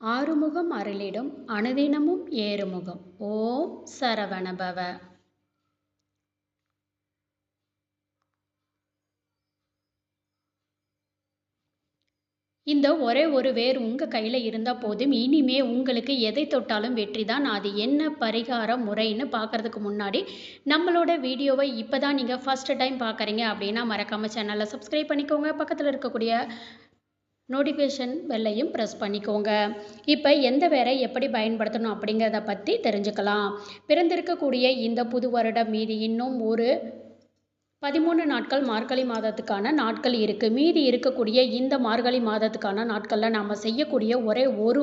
ஆறுமுகம் அருளிடும் அனுதினமும் ஏறுமுகம். ஓம் சரவணபவ. இந்த ஒரே ஒரு வேர் உங்கள் கையில் இருந்தால் போதும். இனிமே உங்களுக்கு எதை தொட்டாலும் வெற்றி தான். அது என்ன பரிகார முறைன்னு பார்க்குறதுக்கு முன்னாடி நம்மளோட வீடியோவை இப்போ தான் நீங்கள் ஃபஸ்ட்டு டைம் பார்க்குறீங்க அப்படின்னா மறக்காமல் சேனலை சப்ஸ்கிரைப் பண்ணிக்கோங்க. பக்கத்தில் இருக்கக்கூடிய நோட்டிஃபிகேஷன் பெல்லையும் ப்ரெஸ் பண்ணிக்கோங்க. இப்போ எந்த வேரை எப்படி பயன்படுத்தணும் அப்படிங்கிறத பற்றி தெரிஞ்சுக்கலாம். பிறந்திருக்கக்கூடிய இந்த புது வருடம் மீதி இன்னும் ஒரு பதிமூணு நாட்கள் மார்கழி மாதத்துக்கான நாட்கள் இருக்குது மீதி இருக்கக்கூடிய இந்த மார்கழி மாதத்துக்கான நாட்களில் நாம் செய்யக்கூடிய ஒரே ஒரு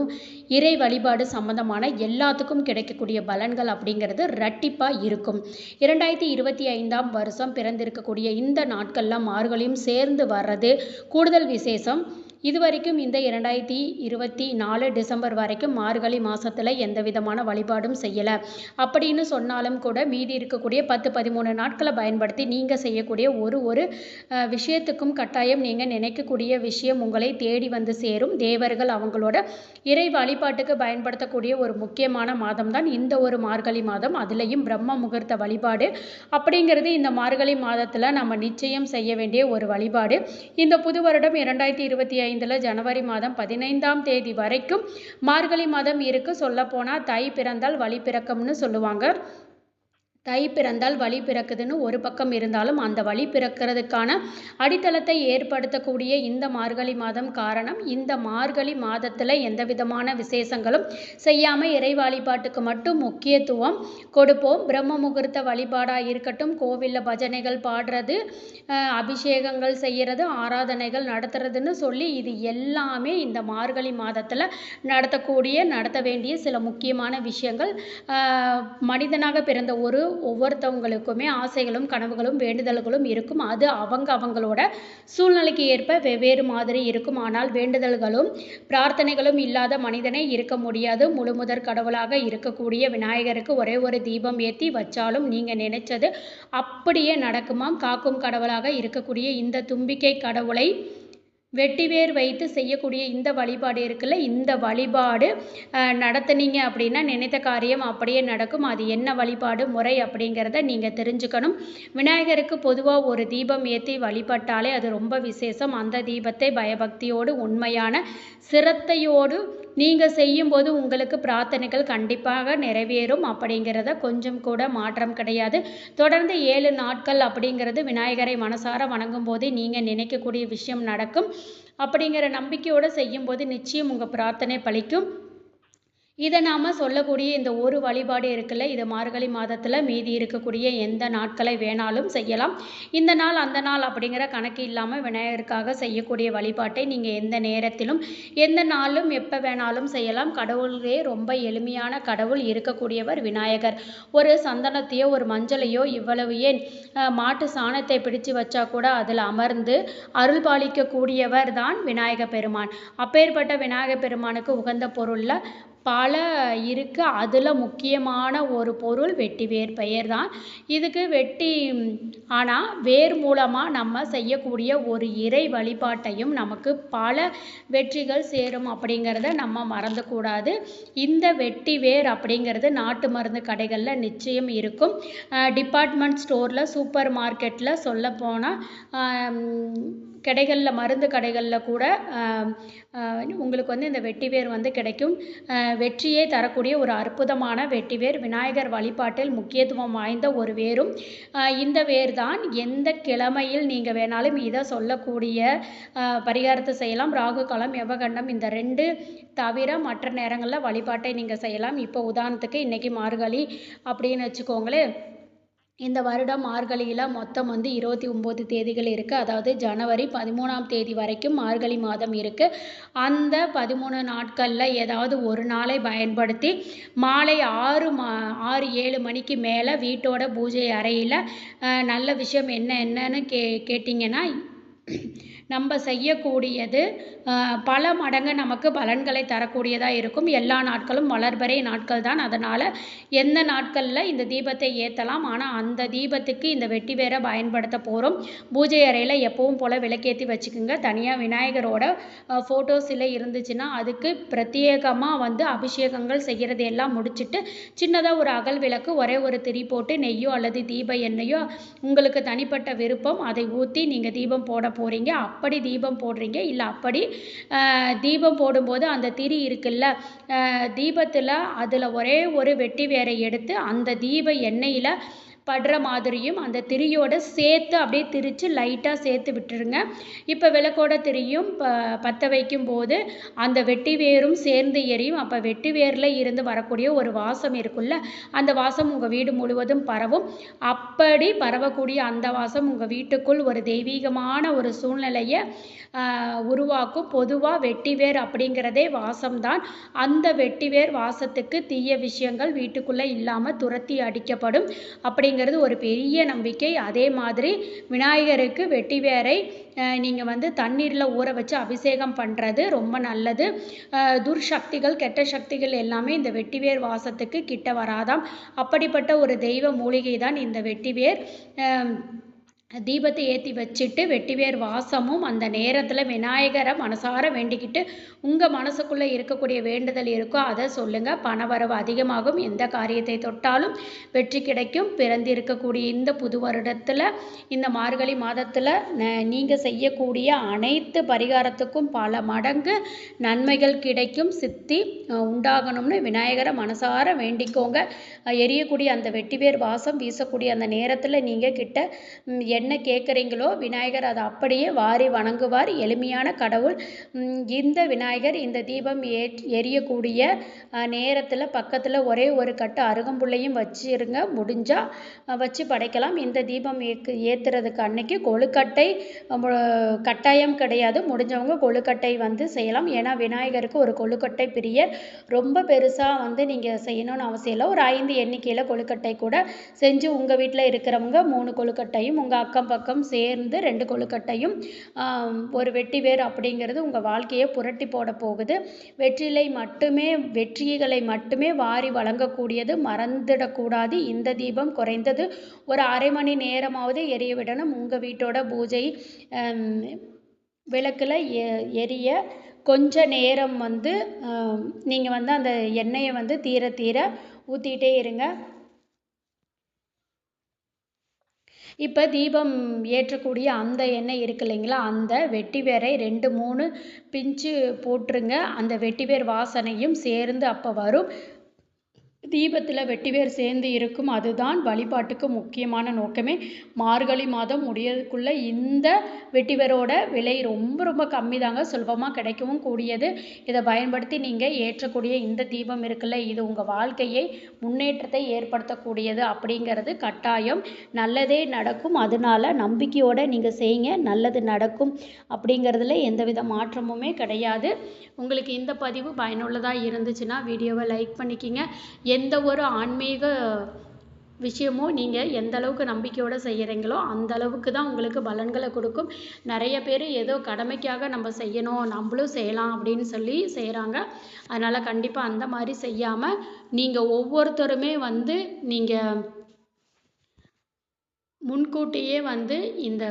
இறை வழிபாடு சம்பந்தமான எல்லாத்துக்கும் கிடைக்கக்கூடிய பலன்கள் அப்படிங்கிறது ரட்டிப்பாக இருக்கும். இரண்டாயிரத்தி இருபத்தி ஐந்தாம் வருஷம் பிறந்திருக்கக்கூடிய இந்த நாட்களில் மார்கழியும் சேர்ந்து வர்றது. கூடுதல் விசேஷம் இது வரைக்கும் இந்த இரண்டாயிரத்தி இருபத்தி நாலு டிசம்பர் வரைக்கும் மார்கழி மாதத்தில் எந்த விதமான வழிபாடும் செய்யலை. அப்படின்னு சொன்னாலும் கூட மீதி இருக்கக்கூடிய பத்து பதிமூணு நாட்களை பயன்படுத்தி நீங்கள் செய்யக்கூடிய ஒரு ஒரு விஷயத்துக்கும் கட்டாயம் நீங்கள் நினைக்கக்கூடிய விஷயம் உங்களை தேடி வந்து சேரும். தேவர்கள் அவங்களோட இறை வழிபாட்டுக்கு பயன்படுத்தக்கூடிய ஒரு முக்கியமான மாதம் தான் இந்த ஒரு மார்கழி மாதம். அதுலேயும் பிரம்ம முகூர்த்த வழிபாடு அப்படிங்கிறது இந்த மார்கழி மாதத்தில் நம்ம நிச்சயம் செய்ய வேண்டிய ஒரு வழிபாடு. இந்த புது வருடம் இரண்டாயிரத்தி இருபத்தி ஐந்து ஐந்தில் ஜனவரி மாதம் பதினைந்தாம் தேதி வரைக்கும் மார்கழி மாதம் இருக்குது சொல்லப்போனால் தை பிறந்தால் வழி பிறக்கம்னு சொல்லுவாங்க. தை பிறந்தால் வழி பிறக்குதுன்னு ஒரு பக்கம் இருந்தாலும் அந்த வழி பிறக்கிறதுக்கான அடித்தளத்தை ஏற்படுத்தக்கூடிய இந்த மார்கழி மாதம் காரணம் இந்த மார்கழி மாதத்தில் எந்த விதமான விசேஷங்களும் செய்யாமல் இறை வழிபாட்டுக்கு மட்டும் முக்கியத்துவம் கொடுப்போம். பிரம்ம முகூர்த்த வழிபாடாக இருக்கட்டும் கோவிலில் பஜனைகள் பாடுறது அபிஷேகங்கள் செய்கிறது ஆராதனைகள் நடத்துறதுன்னு சொல்லி இது எல்லாமே இந்த மார்கழி மாதத்தில் நடத்தக்கூடிய நடத்த வேண்டிய சில முக்கியமான விஷயங்கள். மனிதனாக பிறந்த ஒரு ஒவ்வொருத்தவங்களுக்குமே ஆசைகளும் கனவுகளும் வேண்டுதல்களும் இருக்கும். அது அவங்க அவங்களோட சூழ்நிலைக்கு ஏற்ப வெவ்வேறு மாதிரி இருக்கும். ஆனால் வேண்டுதல்களும் பிரார்த்தனைகளும் இல்லாத மனிதனே இருக்க முடியாது. முழுமுதற் கடவுளாக இருக்கக்கூடிய விநாயகருக்கு ஒரே ஒரு தீபம் ஏற்றி வச்சாலும் நீங்கள் நினைச்சது அப்படியே நடக்குமாம். காக்கும் கடவுளாக இருக்கக்கூடிய இந்த தும்பிக்கை கடவுளை வெட்டிவேர் வைத்து செய்யக்கூடிய இந்த வழிபாடு இருக்குல்ல? இந்த வழிபாடு நடத்துனீங்க அப்படின்னா நினைத்த காரியம் அப்படியே நடக்கும். அது என்ன வழிபாடு முறை அப்படிங்கிறத நீங்கள் தெரிஞ்சுக்கணும். விநாயகருக்கு பொதுவாக ஒரு தீபம் ஏற்றி வழிபட்டாலே அது ரொம்ப விசேஷம். அந்த தீபத்தை பயபக்தியோடு உண்மையான சிரத்தையோடு நீங்கள் செய்யும்போது உங்களுக்கு பிரார்த்தனைகள் கண்டிப்பாக நிறைவேறும் அப்படிங்கிறத கொஞ்சம் கூட மாற்றம் கிடையாது. தொடர்ந்து ஏழு நாட்கள் அப்படிங்கிறது விநாயகரை மனசார வணங்கும் போது நீங்கள் நினைக்கக்கூடிய விஷயம் நடக்கும். அப்படிங்கிற நம்பிக்கையோடு செய்யும்போது நிச்சயம் உங்கள் பிரார்த்தனை பலிக்கும். இதை நாம் சொல்லக்கூடிய இந்த ஒரு வழிபாடு இருக்குல்ல? இது மார்கழி மாதத்தில் மீதி இருக்கக்கூடிய எந்த நாட்களை வேணாலும் செய்யலாம். இந்த நாள் அந்த நாள் அப்படிங்கிற கணக்கு இல்லாமல் விநாயகருக்காக செய்யக்கூடிய வழிபாட்டை நீங்கள் எந்த நேரத்திலும் எந்த நாளும் எப்போ வேணாலும் செய்யலாம். கடவுளே ரொம்ப எளிமையான கடவுள் இருக்கக்கூடியவர் விநாயகர். ஒரு சந்தனத்தையோ ஒரு மஞ்சளையோ இவ்வளவு ஏன் மாட்டு சாணத்தை பிடிச்சு வச்சா கூட அதில் அமர்ந்து அருள் பாலிக்கக்கூடியவர் தான் விநாயக பெருமான். அப்பேற்பட்ட விநாயக பெருமானுக்கு உகந்த பொருளில் பல இருக்குது அதில் முக்கியமான ஒரு பொருள் வெட்டி வேர் பெயர் தான். இதுக்கு வெட்டி ஆனால் வேர் மூலமாக நம்ம செய்யக்கூடிய ஒரு இறை வழிபாட்டையும் நமக்கு பல வெற்றிகள் சேரும் அப்படிங்கிறத நம்ம மறந்துக்கூடாது இந்த வெட்டி வேர் அப்படிங்கிறது நாட்டு மருந்து கடைகளில் நிச்சயம் இருக்கும். டிபார்ட்மெண்ட் ஸ்டோரில் சூப்பர் மார்க்கெட்டில் சொல்லப்போனால் கடைகளில் மருந்து கடைகளில் கூட உங்களுக்கு வந்து இந்த வெட்டிவேர் வந்து கிடைக்கும். வெற்றியை தரக்கூடிய ஒரு அற்புதமான வெட்டிவேர் விநாயகர் வழிபாட்டில் முக்கியத்துவம் வாய்ந்த ஒரு வேரும். இந்த வேர் தான் எந்த கிழமையில் நீங்கள் வேணாலும் இதை சொல்லக்கூடிய பரிகாரத்தை செய்யலாம். ராகு காலம் யவகண்டம் இந்த ரெண்டு தவிர மற்ற நேரங்களில் வழிபாட்டை நீங்கள் செய்யலாம். இப்போ உதாரணத்துக்கு இன்றைக்கி மார்கழி அப்படின்னு வச்சுக்கோங்களேன். இந்த வருடம் மார்கழியில் மொத்தம் வந்து இருபத்தி ஒம்பது தேதிகள் இருக்குது அதாவது ஜனவரி பதிமூணாம் தேதி வரைக்கும் மார்கழி மாதம் இருக்குது அந்த பதிமூணு நாட்களில் ஏதாவது ஒரு நாளை பயன்படுத்தி மாலை ஆறு மா ஆறு ஏழு மணிக்கு மேலே வீட்டோட பூஜை அறையில் நல்ல விஷயம் என்ன என்னன்னு கே கேட்டிங்கன்னா நம்ம செய்யக்கூடியது பல மடங்கு நமக்கு பலன்களை தரக்கூடியதாக இருக்கும். எல்லா நாட்களும் வளர்பிறை நாட்கள் தான். அதனால் எந்த நாட்களில் இந்த தீபத்தை ஏற்றலாம் ஆனால் அந்த தீபத்துக்கு இந்த வெட்டி வேற பயன்படுத்த போகிறோம் பூஜை அறையில் எப்பவும் போல் விளக்கேற்றி வச்சுக்கோங்க. தனியாக விநாயகரோட ஃபோட்டோ சிலை இருந்துச்சுன்னா அதுக்கு பிரத்யேகமாக வந்து அபிஷேகங்கள் செய்கிறது எல்லாம் முடிச்சுட்டு சின்னதாக ஒரு அகல் விளக்கு ஒரே ஒரு திரி போட்டு நெய்யோ அல்லது தீப எண்ணெயோ உங்களுக்கு தனிப்பட்ட விருப்பம். அதை ஊற்றி நீங்கள் தீபம் போட போகிறீங்க அப்படி தீபம் போடுறீங்க? இல்லை அப்படி தீபம் போடும்போது அந்த திரி இருக்குல்ல தீபத்தில் அதில் ஒரே ஒரு வெட்டி வேரை எடுத்து அந்த தீப எண்ணெயில் படுற மாதிரியும் அந்த திரியோட சேர்த்து அப்படியே திரித்து லைட்டாக சேர்த்து விட்டுருங்க. இப்போ விளக்கோட திரியும் ப பற்ற வைக்கும் போது அந்த வெட்டி வேரும் சேர்ந்து எரியும். அப்போ வெட்டி வேரில் இருந்து வரக்கூடிய ஒரு வாசம் இருக்குல்ல அந்த வாசம் உங்கள் வீடு முழுவதும் பரவும். அப்படி பரவக்கூடிய அந்த வாசம் உங்கள் வீட்டுக்குள் ஒரு தெய்வீகமான ஒரு சூழ்நிலையை உருவாக்கும். பொதுவாக வெட்டிவேர் அப்படிங்கிறதே வாசம்தான் அந்த வெட்டிவேர் வாசத்துக்கு தீய விஷயங்கள் வீட்டுக்குள்ளே இல்லாமல் துரத்தி அடிக்கப்படும். அப்படி அப்படிங்கிறது ஒரு பெரிய நம்பிக்கை. அதே மாதிரி விநாயகருக்கு வெட்டிவேரை நீங்கள் வந்து தண்ணீரில் ஊற வச்சு அபிஷேகம் பண்ணுறது ரொம்ப நல்லது. துர்சக்திகள் கெட்ட சக்திகள் எல்லாமே இந்த வெட்டிவேர் வாசத்துக்கு கிட்ட வராதாம். அப்படிப்பட்ட ஒரு தெய்வ மூலிகை தான் இந்த வெட்டிவேர். தீபத்தை ஏற்றி வச்சுட்டு வெட்டிவேர் வாசமும் அந்த நேரத்தில் விநாயகரை மனசார வேண்டிக்கிட்டு உங்கள் மனசுக்குள்ளே இருக்கக்கூடிய வேண்டுதல் இருக்கோ அதை சொல்லுங்கள் பணவரவு அதிகமாகும். எந்த காரியத்தை தொட்டாலும் வெற்றி கிடைக்கும். பிறந்திருக்கக்கூடிய இந்த புது வருடத்தில் இந்த மார்கழி மாதத்தில் நீங்கள் செய்யக்கூடிய அனைத்து பரிகாரத்துக்கும் பல மடங்கு நன்மைகள் கிடைக்கும். சித்தி உண்டாகணும்னு விநாயகரை மனசார வேண்டிக்கோங்க. எரியக்கூடிய அந்த வெட்டிவேர் வாசம் வீசக்கூடிய அந்த நேரத்தில் நீங்கள் கிட்ட என்ன கேட்குறீங்களோ விநாயகர் அதை அப்படியே வாரி வணங்குவார். எளிமையான கடவுள். இந்த விநாயகர் இந்த தீபம் ஏ எரியக்கூடிய நேரத்தில் பக்கத்தில் ஒரே ஒரு கட்டு அருகம்புள்ளையும் வச்சிருங்க. முடிஞ்சால் வச்சு படைக்கலாம். இந்த தீபம் ஏக்கு ஏற்றுறதுக்கு அன்னைக்கு கொழுக்கட்டை கட்டாயம் கிடையாது. முடிஞ்சவங்க கொழுக்கட்டை வந்து செய்யலாம். ஏன்னா விநாயகருக்கு ஒரு கொழுக்கட்டை பிரிய ரொம்ப பெருசாக வந்து நீங்கள் செய்யணும்னு அவசியம் இல்லை. ஒரு ஐந்து எண்ணிக்கையில் கொழுக்கட்டை கூட செஞ்சு உங்கள் வீட்டில் இருக்கிறவங்க மூணு கொழுக்கட்டையும் உங்கள் அக்கம் பக்கம் சேர்ந்து ரெண்டு கொழுக்கட்டையும் ஒரு வெட்டி வேர் அப்படிங்கிறது உங்கள் வாழ்க்கையை புரட்டி போட போகுது. வெற்றிலை மட்டுமே வெற்றிகளை மட்டுமே வாரி வழங்கக்கூடியது மறந்துடக்கூடாது. இந்த தீபம் குறைந்தது ஒரு அரை மணி நேரமாவது எரிய விடணும். உங்கள் வீட்டோட பூஜை விளக்கில் எ எரிய கொஞ்ச நேரம் வந்து நீங்கள் வந்து அந்த எண்ணெயை வந்து தீர தீர ஊற்றிக்கிட்டே இருங்க. இப்போ தீபம் ஏற்றக்கூடிய அந்த எண்ணெய் இருக்கு இல்லைங்களா? அந்த வெட்டிவேரை ரெண்டு மூணு பிஞ்சு போட்டுருங்க. அந்த வெட்டிவேர் வாசனையும் சேர்ந்து அப்போ வரும். தீபத்தில் வெட்டிவேர் சேர்ந்து இருக்கும் அதுதான் வழிபாட்டுக்கு முக்கியமான நோக்கமே. மார்கழி மாதம் முடியறதுக்குள்ளே இந்த வெட்டிவேரோட விலை ரொம்ப ரொம்ப கம்மி தாங்க சுலபமாக கிடைக்கவும் கூடியது. இதை பயன்படுத்தி நீங்கள் ஏற்றக்கூடிய இந்த தீபம் இருக்குல்ல இது உங்கள் வாழ்க்கையை முன்னேற்றத்தை ஏற்படுத்தக்கூடியது அப்படிங்கிறது கட்டாயம். நல்லதே நடக்கும் அதனால நம்பிக்கையோடு நீங்கள் செய்யுங்க நல்லது நடக்கும் அப்படிங்கிறதுல எந்தவித மாற்றமுமே கிடையாது. உங்களுக்கு இந்த பதிவு பயனுள்ளதாக இருந்துச்சுன்னா வீடியோவை லைக் பண்ணிக்கிங்க. எந்த ஒரு ஆன்மீக விஷயமும் நீங்கள் எந்த அளவுக்கு நம்பிக்கையோடு செய்கிறீங்களோ அந்த அளவுக்கு தான் உங்களுக்கு பலன்களை கொடுக்கும். நிறைய பேர் ஏதோ கடமைக்காக நம்ம செய்யணும் நம்மளும் செய்யலாம் அப்படின்னு சொல்லி செய்கிறாங்க அதனால் கண்டிப்பாக அந்த மாதிரி செய்யாமல் நீங்கள் ஒவ்வொருத்தருமே வந்து நீங்கள் முன்கூட்டியே வந்து இந்த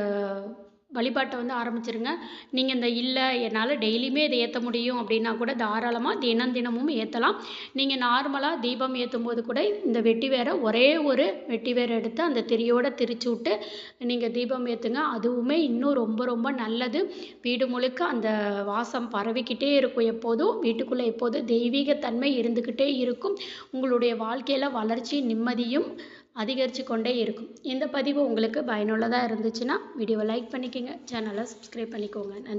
வழிபாட்டை வந்து ஆரம்பிச்சிருங்க. நீங்கள் இந்த இல்லை என்னால் டெய்லியுமே இதை ஏற்ற முடியும் அப்படின்னா கூட தாராளமாக தினம் தினமும் ஏற்றலாம் நீங்கள் நார்மலாக தீபம் ஏற்றும் போது கூட இந்த வெட்டி வேரை ஒரே ஒரு வெட்டி வேரை எடுத்து அந்த திரியோடு திரிச்சு விட்டு நீங்கள் தீபம் ஏற்றுங்க அதுவுமே இன்னும் ரொம்ப ரொம்ப நல்லது. வீடு முழுக்க அந்த வாசம் பரவிக்கிட்டே இருக்கும் எப்போதும். வீட்டுக்குள்ளே எப்போதும் தெய்வீகத்தன்மை இருந்துக்கிட்டே இருக்கும். உங்களுடைய வாழ்க்கையில் வளர்ச்சி நிம்மதியும் அதிகரித்து கொண்டே இருக்கும். இந்த பதிவு உங்களுக்கு பயனுள்ளதாக இருந்துச்சுன்னா வீடியோவை லைக் பண்ணிக்கோங்க. சேனலை சப்ஸ்கிரைப் பண்ணிக்கோங்க. நன்றி.